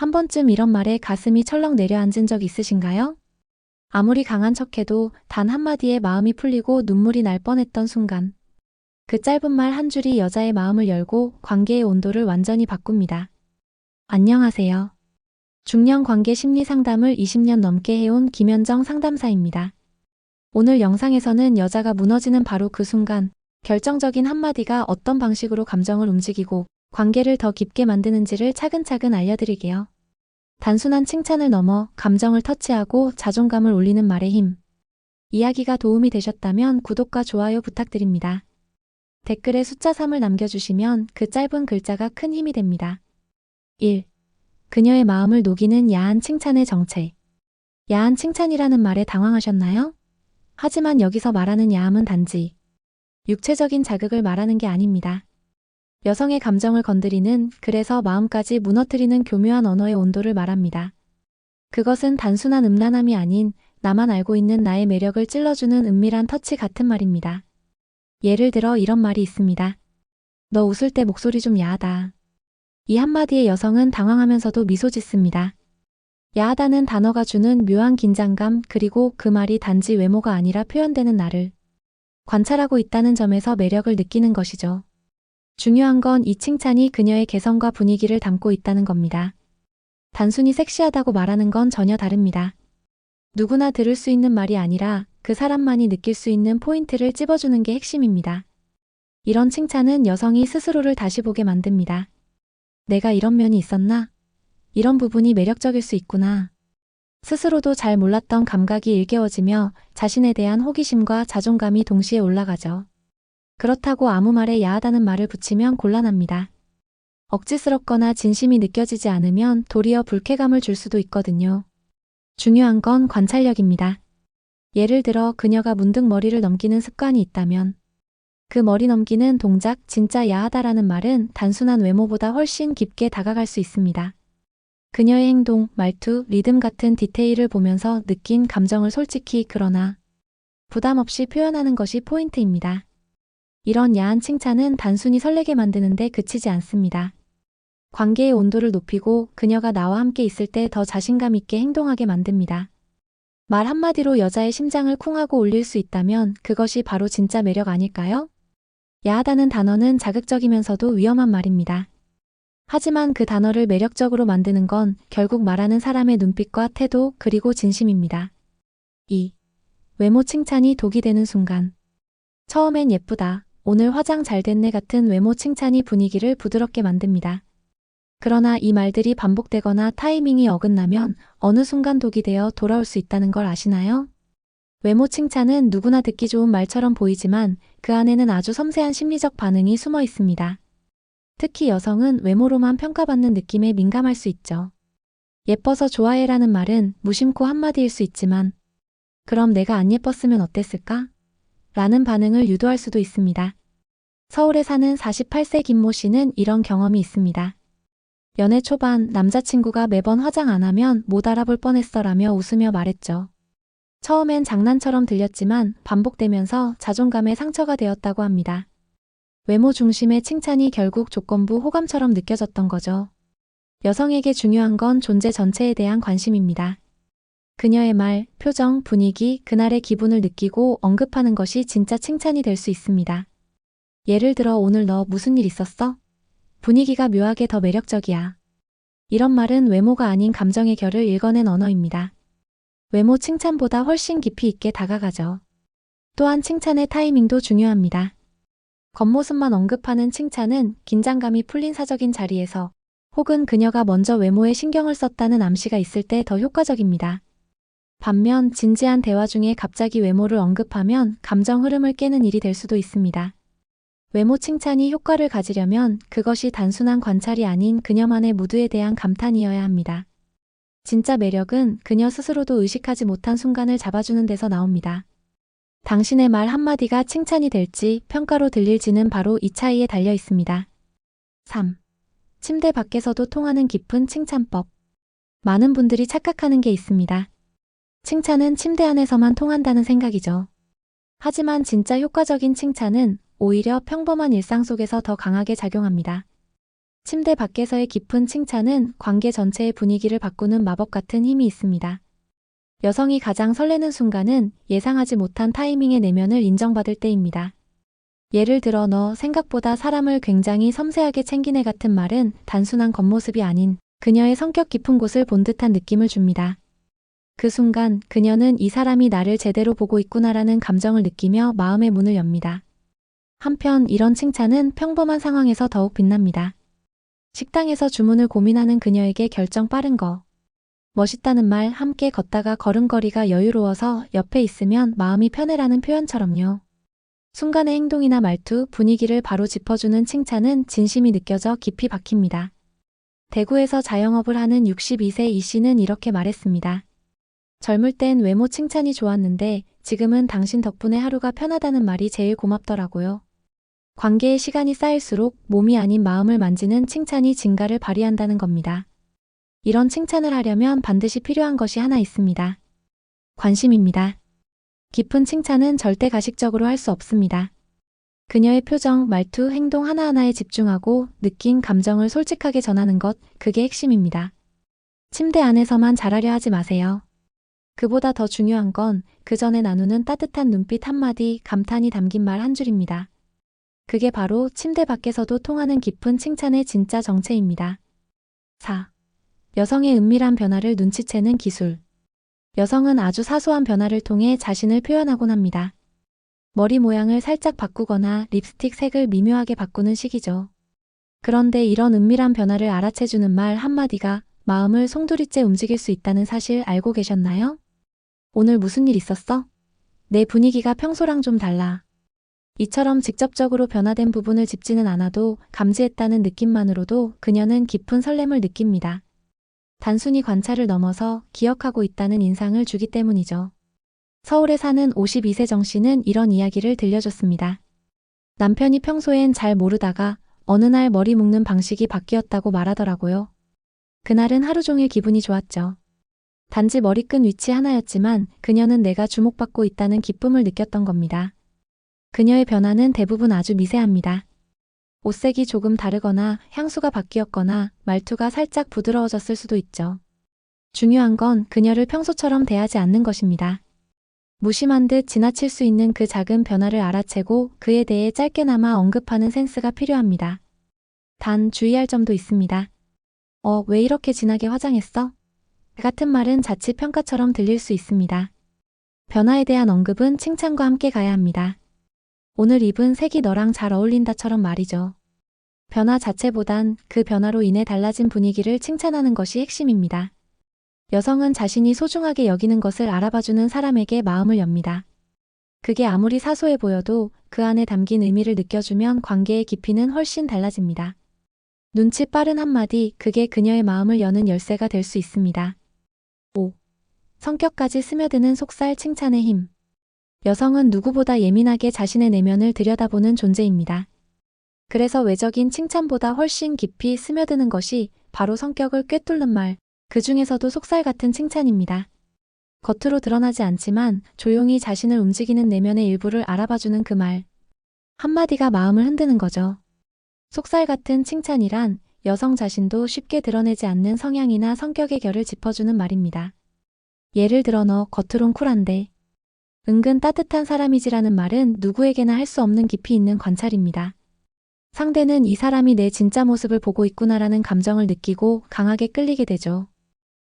한 번쯤 이런 말에 가슴이 철렁 내려앉은 적 있으신가요? 아무리 강한 척해도 단 한마디에 마음이 풀리고 눈물이 날 뻔했던 순간. 그 짧은 말 한 줄이 여자의 마음을 열고 관계의 온도를 완전히 바꿉니다. 안녕하세요. 중년 관계 심리 상담을 20년 넘게 해온 김현정 상담사입니다. 오늘 영상에서는 여자가 무너지는 바로 그 순간, 결정적인 한마디가 어떤 방식으로 감정을 움직이고 관계를 더 깊게 만드는지를 차근차근 알려드릴게요. 단순한 칭찬을 넘어 감정을 터치하고 자존감을 올리는 말의 힘. 이야기가 도움이 되셨다면 구독과 좋아요 부탁드립니다. 댓글에 숫자 3을 남겨주시면 그 짧은 글자가 큰 힘이 됩니다. 1. 그녀의 마음을 녹이는 야한 칭찬의 정체. 야한 칭찬이라는 말에 당황하셨나요? 하지만 여기서 말하는 야함은 단지 육체적인 자극을 말하는 게 아닙니다. 여성의 감정을 건드리는, 그래서 마음까지 무너뜨리는 교묘한 언어의 온도를 말합니다. 그것은 단순한 음란함이 아닌 나만 알고 있는 나의 매력을 찔러주는 은밀한 터치 같은 말입니다. 예를 들어 이런 말이 있습니다. 너 웃을 때 목소리 좀 야하다. 이 한마디에 여성은 당황하면서도 미소 짓습니다. 야하다는 단어가 주는 묘한 긴장감 그리고 그 말이 단지 외모가 아니라 표현되는 나를 관찰하고 있다는 점에서 매력을 느끼는 것이죠. 중요한 건 이 칭찬이 그녀의 개성과 분위기를 담고 있다는 겁니다. 단순히 섹시하다고 말하는 건 전혀 다릅니다. 누구나 들을 수 있는 말이 아니라 그 사람만이 느낄 수 있는 포인트를 찝어주는 게 핵심입니다. 이런 칭찬은 여성이 스스로를 다시 보게 만듭니다. 내가 이런 면이 있었나? 이런 부분이 매력적일 수 있구나. 스스로도 잘 몰랐던 감각이 일깨워지며 자신에 대한 호기심과 자존감이 동시에 올라가죠. 그렇다고 아무 말에 야하다는 말을 붙이면 곤란합니다. 억지스럽거나 진심이 느껴지지 않으면 도리어 불쾌감을 줄 수도 있거든요. 중요한 건 관찰력입니다. 예를 들어 그녀가 문득 머리를 넘기는 습관이 있다면 그 머리 넘기는 동작 진짜 야하다라는 말은 단순한 외모보다 훨씬 깊게 다가갈 수 있습니다. 그녀의 행동, 말투, 리듬 같은 디테일을 보면서 느낀 감정을 솔직히 그러나 부담 없이 표현하는 것이 포인트입니다. 이런 야한 칭찬은 단순히 설레게 만드는데 그치지 않습니다. 관계의 온도를 높이고 그녀가 나와 함께 있을 때 더 자신감 있게 행동하게 만듭니다. 말 한마디로 여자의 심장을 쿵하고 울릴 수 있다면 그것이 바로 진짜 매력 아닐까요? 야하다는 단어는 자극적이면서도 위험한 말입니다. 하지만 그 단어를 매력적으로 만드는 건 결국 말하는 사람의 눈빛과 태도 그리고 진심입니다. 2. 외모 칭찬이 독이 되는 순간. 처음엔 예쁘다, 오늘 화장 잘 됐네 같은 외모 칭찬이 분위기를 부드럽게 만듭니다. 그러나 이 말들이 반복되거나 타이밍이 어긋나면 어느 순간 독이 되어 돌아올 수 있다는 걸 아시나요? 외모 칭찬은 누구나 듣기 좋은 말처럼 보이지만 그 안에는 아주 섬세한 심리적 반응이 숨어 있습니다. 특히 여성은 외모로만 평가받는 느낌에 민감할 수 있죠. 예뻐서 좋아해라는 말은 무심코 한마디일 수 있지만 그럼 내가 안 예뻤으면 어땠을까? 라는 반응을 유도할 수도 있습니다. 서울에 사는 48세 김모 씨는 이런 경험이 있습니다. 연애 초반 남자친구가 매번 화장 안 하면 못 알아볼 뻔했어 라며 웃으며 말했죠. 처음엔 장난처럼 들렸지만 반복되면서 자존감에 상처가 되었다고 합니다. 외모 중심의 칭찬이 결국 조건부 호감처럼 느껴졌던 거죠. 여성에게 중요한 건 존재 전체에 대한 관심입니다. 그녀의 말, 표정, 분위기, 그날의 기분을 느끼고 언급하는 것이 진짜 칭찬이 될 수 있습니다. 예를 들어 오늘 너 무슨 일 있었어? 분위기가 묘하게 더 매력적이야. 이런 말은 외모가 아닌 감정의 결을 읽어낸 언어입니다. 외모 칭찬보다 훨씬 깊이 있게 다가가죠. 또한 칭찬의 타이밍도 중요합니다. 겉모습만 언급하는 칭찬은 긴장감이 풀린 사적인 자리에서 혹은 그녀가 먼저 외모에 신경을 썼다는 암시가 있을 때 더 효과적입니다. 반면 진지한 대화 중에 갑자기 외모를 언급하면 감정 흐름을 깨는 일이 될 수도 있습니다. 외모 칭찬이 효과를 가지려면 그것이 단순한 관찰이 아닌 그녀만의 무드에 대한 감탄이어야 합니다. 진짜 매력은 그녀 스스로도 의식하지 못한 순간을 잡아주는 데서 나옵니다. 당신의 말 한마디가 칭찬이 될지 평가로 들릴지는 바로 이 차이에 달려 있습니다. 3. 침대 밖에서도 통하는 깊은 칭찬법. 많은 분들이 착각하는 게 있습니다. 칭찬은 침대 안에서만 통한다는 생각이죠. 하지만 진짜 효과적인 칭찬은 오히려 평범한 일상 속에서 더 강하게 작용합니다. 침대 밖에서의 깊은 칭찬은 관계 전체의 분위기를 바꾸는 마법 같은 힘이 있습니다. 여성이 가장 설레는 순간은 예상하지 못한 타이밍의 내면을 인정받을 때입니다. 예를 들어 너 생각보다 사람을 굉장히 섬세하게 챙기네 같은 말은 단순한 겉모습이 아닌 그녀의 성격 깊은 곳을 본 듯한 느낌을 줍니다. 그 순간 그녀는 이 사람이 나를 제대로 보고 있구나라는 감정을 느끼며 마음의 문을 엽니다. 한편 이런 칭찬은 평범한 상황에서 더욱 빛납니다. 식당에서 주문을 고민하는 그녀에게 결정 빠른 거. 멋있다는 말 함께 걷다가 걸음걸이가 여유로워서 옆에 있으면 마음이 편해라는 표현처럼요. 순간의 행동이나 말투, 분위기를 바로 짚어주는 칭찬은 진심이 느껴져 깊이 박힙니다. 대구에서 자영업을 하는 62세 이 씨는 이렇게 말했습니다. 젊을 땐 외모 칭찬이 좋았는데 지금은 당신 덕분에 하루가 편하다는 말이 제일 고맙더라고요. 관계의 시간이 쌓일수록 몸이 아닌 마음을 만지는 칭찬이 진가를 발휘한다는 겁니다. 이런 칭찬을 하려면 반드시 필요한 것이 하나 있습니다. 관심입니다. 깊은 칭찬은 절대 가식적으로 할 수 없습니다. 그녀의 표정, 말투, 행동 하나하나에 집중하고 느낀 감정을 솔직하게 전하는 것, 그게 핵심입니다. 침대 안에서만 잘하려 하지 마세요. 그보다 더 중요한 건 그 전에 나누는 따뜻한 눈빛 한마디, 감탄이 담긴 말 한 줄입니다. 그게 바로 침대 밖에서도 통하는 깊은 칭찬의 진짜 정체입니다. 4. 여성의 은밀한 변화를 눈치채는 기술. 여성은 아주 사소한 변화를 통해 자신을 표현하곤 합니다. 머리 모양을 살짝 바꾸거나 립스틱 색을 미묘하게 바꾸는 식이죠. 그런데 이런 은밀한 변화를 알아채주는 말 한마디가 마음을 송두리째 움직일 수 있다는 사실 알고 계셨나요? 오늘 무슨 일 있었어? 내 분위기가 평소랑 좀 달라. 이처럼 직접적으로 변화된 부분을 짚지는 않아도 감지했다는 느낌만으로도 그녀는 깊은 설렘을 느낍니다. 단순히 관찰을 넘어서 기억하고 있다는 인상을 주기 때문이죠. 서울에 사는 52세 정 씨는 이런 이야기를 들려줬습니다. 남편이 평소엔 잘 모르다가 어느 날 머리 묶는 방식이 바뀌었다고 말하더라고요. 그날은 하루 종일 기분이 좋았죠. 단지 머리끈 위치 하나였지만 그녀는 내가 주목받고 있다는 기쁨을 느꼈던 겁니다. 그녀의 변화는 대부분 아주 미세합니다. 옷색이 조금 다르거나 향수가 바뀌었거나 말투가 살짝 부드러워졌을 수도 있죠. 중요한 건 그녀를 평소처럼 대하지 않는 것입니다. 무심한 듯 지나칠 수 있는 그 작은 변화를 알아채고 그에 대해 짧게나마 언급하는 센스가 필요합니다. 단 주의할 점도 있습니다. 어, 왜 이렇게 진하게 화장했어? 같은 말은 자칫 평가처럼 들릴 수 있습니다. 변화에 대한 언급은 칭찬과 함께 가야 합니다. 오늘 입은 색이 너랑 잘 어울린다처럼 말이죠. 변화 자체보단 그 변화로 인해 달라진 분위기를 칭찬하는 것이 핵심입니다. 여성은 자신이 소중하게 여기는 것을 알아봐주는 사람에게 마음을 엽니다. 그게 아무리 사소해 보여도 그 안에 담긴 의미를 느껴주면 관계의 깊이는 훨씬 달라집니다. 눈치 빠른 한마디, 그게 그녀의 마음을 여는 열쇠가 될 수 있습니다. 5. 성격까지 스며드는 속살 칭찬의 힘. 여성은 누구보다 예민하게 자신의 내면을 들여다보는 존재입니다. 그래서 외적인 칭찬보다 훨씬 깊이 스며드는 것이 바로 성격을 꿰뚫는 말, 그 중에서도 속살 같은 칭찬입니다. 겉으로 드러나지 않지만 조용히 자신을 움직이는 내면의 일부를 알아봐주는 그 말. 한마디가 마음을 흔드는 거죠. 속살 같은 칭찬이란 여성 자신도 쉽게 드러내지 않는 성향이나 성격의 결을 짚어주는 말입니다. 예를 들어 너 겉으론 쿨한데 은근 따뜻한 사람이지라는 말은 누구에게나 할 수 없는 깊이 있는 관찰입니다. 상대는 이 사람이 내 진짜 모습을 보고 있구나라는 감정을 느끼고 강하게 끌리게 되죠.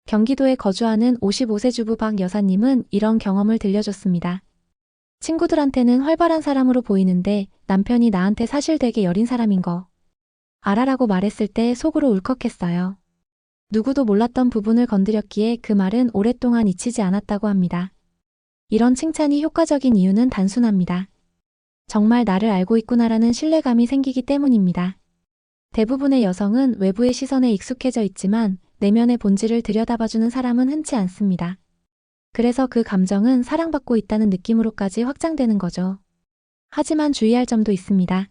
경기도에 거주하는 55세 주부 박 여사님은 이런 경험을 들려줬습니다. 친구들한테는 활발한 사람으로 보이는데 남편이 나한테 사실 되게 여린 사람인 거. 알아라고 말했을 때 속으로 울컥했어요. 누구도 몰랐던 부분을 건드렸기에 그 말은 오랫동안 잊히지 않았다고 합니다. 이런 칭찬이 효과적인 이유는 단순합니다. 정말 나를 알고 있구나라는 신뢰감이 생기기 때문입니다. 대부분의 여성은 외부의 시선에 익숙해져 있지만 내면의 본질을 들여다봐주는 사람은 흔치 않습니다. 그래서 그 감정은 사랑받고 있다는 느낌으로까지 확장되는 거죠. 하지만 주의할 점도 있습니다.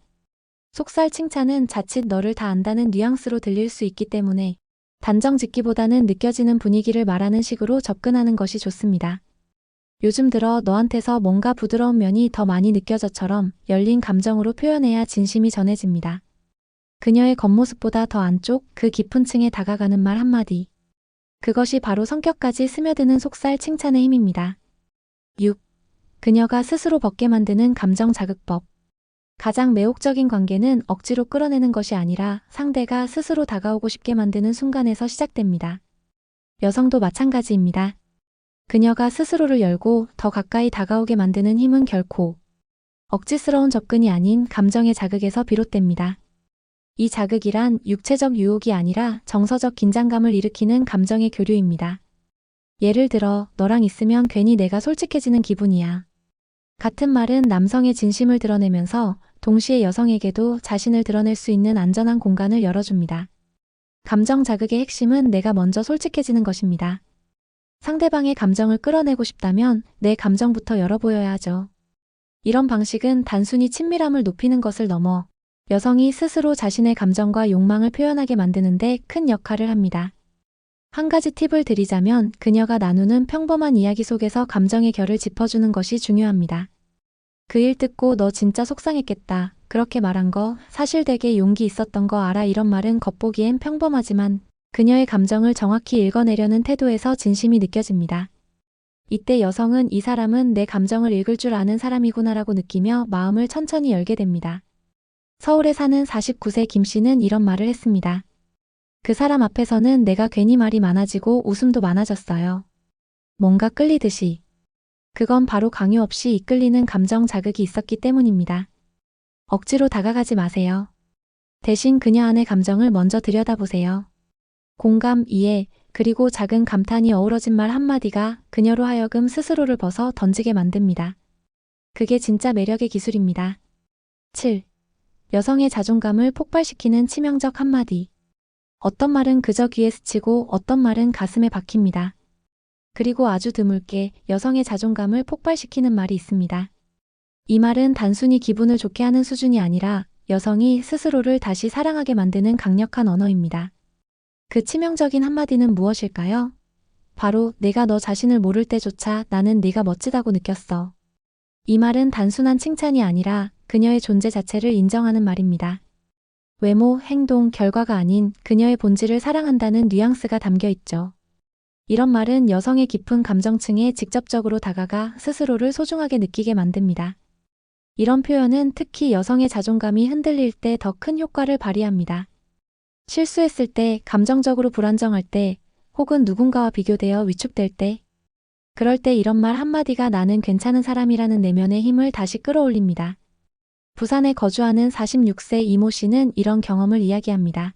속살 칭찬은 자칫 너를 다 안다는 뉘앙스로 들릴 수 있기 때문에 단정 짓기보다는 느껴지는 분위기를 말하는 식으로 접근하는 것이 좋습니다. 요즘 들어 너한테서 뭔가 부드러운 면이 더 많이 느껴져처럼 열린 감정으로 표현해야 진심이 전해집니다. 그녀의 겉모습보다 더 안쪽 그 깊은 층에 다가가는 말 한마디. 그것이 바로 성격까지 스며드는 속살 칭찬의 힘입니다. 6. 그녀가 스스로 벗게 만드는 감정 자극법. 가장 매혹적인 관계는 억지로 끌어내는 것이 아니라 상대가 스스로 다가오고 싶게 만드는 순간에서 시작됩니다. 여성도 마찬가지입니다. 그녀가 스스로를 열고 더 가까이 다가오게 만드는 힘은 결코 억지스러운 접근이 아닌 감정의 자극에서 비롯됩니다. 이 자극이란 육체적 유혹이 아니라 정서적 긴장감을 일으키는 감정의 교류입니다. 예를 들어, 너랑 있으면 괜히 내가 솔직해지는 기분이야. 같은 말은 남성의 진심을 드러내면서 동시에 여성에게도 자신을 드러낼 수 있는 안전한 공간을 열어줍니다. 감정 자극의 핵심은 내가 먼저 솔직해지는 것입니다. 상대방의 감정을 끌어내고 싶다면 내 감정부터 열어보여야 하죠. 이런 방식은 단순히 친밀함을 높이는 것을 넘어 여성이 스스로 자신의 감정과 욕망을 표현하게 만드는데 큰 역할을 합니다. 한 가지 팁을 드리자면 그녀가 나누는 평범한 이야기 속에서 감정의 결을 짚어주는 것이 중요합니다. 그 일 듣고 너 진짜 속상했겠다. 그렇게 말한 거 사실 되게 용기 있었던 거 알아. 이런 말은 겉보기엔 평범하지만 그녀의 감정을 정확히 읽어내려는 태도에서 진심이 느껴집니다. 이때 여성은 이 사람은 내 감정을 읽을 줄 아는 사람이구나라고 느끼며 마음을 천천히 열게 됩니다. 서울에 사는 49세 김 씨는 이런 말을 했습니다. 그 사람 앞에서는 내가 괜히 말이 많아지고 웃음도 많아졌어요. 뭔가 끌리듯이. 그건 바로 강요 없이 이끌리는 감정 자극이 있었기 때문입니다. 억지로 다가가지 마세요. 대신 그녀 안의 감정을 먼저 들여다보세요. 공감, 이해, 그리고 작은 감탄이 어우러진 말 한마디가 그녀로 하여금 스스로를 벗어 던지게 만듭니다. 그게 진짜 매력의 기술입니다. 7. 여성의 자존감을 폭발시키는 치명적 한마디. 어떤 말은 그저 귀에 스치고 어떤 말은 가슴에 박힙니다. 그리고 아주 드물게 여성의 자존감을 폭발시키는 말이 있습니다. 이 말은 단순히 기분을 좋게 하는 수준이 아니라 여성이 스스로를 다시 사랑하게 만드는 강력한 언어입니다. 그 치명적인 한마디는 무엇일까요? 바로 내가 너 자신을 모를 때조차 나는 네가 멋지다고 느꼈어. 이 말은 단순한 칭찬이 아니라 그녀의 존재 자체를 인정하는 말입니다. 외모, 행동, 결과가 아닌 그녀의 본질을 사랑한다는 뉘앙스가 담겨 있죠. 이런 말은 여성의 깊은 감정층에 직접적으로 다가가 스스로를 소중하게 느끼게 만듭니다. 이런 표현은 특히 여성의 자존감이 흔들릴 때 더 큰 효과를 발휘합니다. 실수했을 때, 감정적으로 불안정할 때, 혹은 누군가와 비교되어 위축될 때, 그럴 때 이런 말 한마디가 나는 괜찮은 사람이라는 내면의 힘을 다시 끌어올립니다. 부산에 거주하는 46세 이모 씨는 이런 경험을 이야기합니다.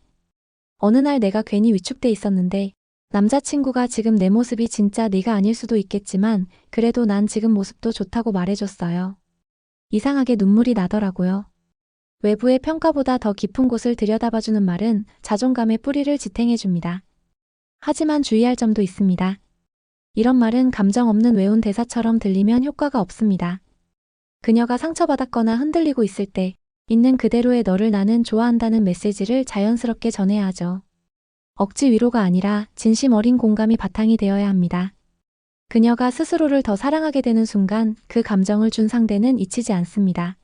어느 날 내가 괜히 위축돼 있었는데 남자친구가 지금 내 모습이 진짜 네가 아닐 수도 있겠지만 그래도 난 지금 모습도 좋다고 말해줬어요. 이상하게 눈물이 나더라고요. 외부의 평가보다 더 깊은 곳을 들여다봐주는 말은 자존감의 뿌리를 지탱해줍니다. 하지만 주의할 점도 있습니다. 이런 말은 감정 없는 외운 대사처럼 들리면 효과가 없습니다. 그녀가 상처받았거나 흔들리고 있을 때 있는 그대로의 너를 나는 좋아한다는 메시지를 자연스럽게 전해야 하죠. 억지 위로가 아니라 진심 어린 공감이 바탕이 되어야 합니다. 그녀가 스스로를 더 사랑하게 되는 순간 그 감정을 준 상대는 잊히지 않습니다.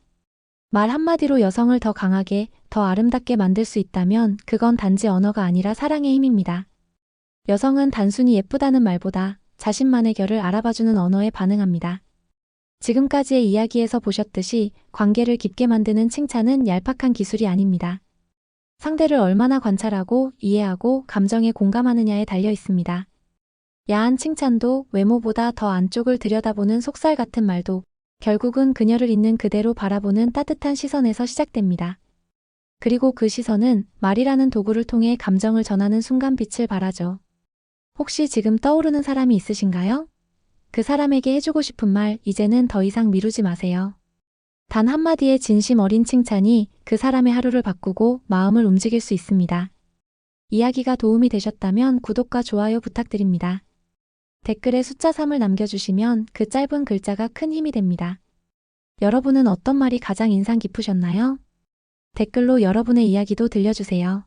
말 한마디로 여성을 더 강하게, 더 아름답게 만들 수 있다면 그건 단지 언어가 아니라 사랑의 힘입니다. 여성은 단순히 예쁘다는 말보다 자신만의 결을 알아봐주는 언어에 반응합니다. 지금까지의 이야기에서 보셨듯이 관계를 깊게 만드는 칭찬은 얄팍한 기술이 아닙니다. 상대를 얼마나 관찰하고 이해하고 감정에 공감하느냐에 달려 있습니다. 야한 칭찬도 외모보다 더 안쪽을 들여다보는 속살 같은 말도 결국은 그녀를 있는 그대로 바라보는 따뜻한 시선에서 시작됩니다. 그리고 그 시선은 말이라는 도구를 통해 감정을 전하는 순간 빛을 발하죠. 혹시 지금 떠오르는 사람이 있으신가요? 그 사람에게 해주고 싶은 말, 이제는 더 이상 미루지 마세요. 단 한마디의 진심 어린 칭찬이 그 사람의 하루를 바꾸고 마음을 움직일 수 있습니다. 이야기가 도움이 되셨다면 구독과 좋아요 부탁드립니다. 댓글에 숫자 3을 남겨주시면 그 짧은 글자가 큰 힘이 됩니다. 여러분은 어떤 말이 가장 인상 깊으셨나요? 댓글로 여러분의 이야기도 들려주세요.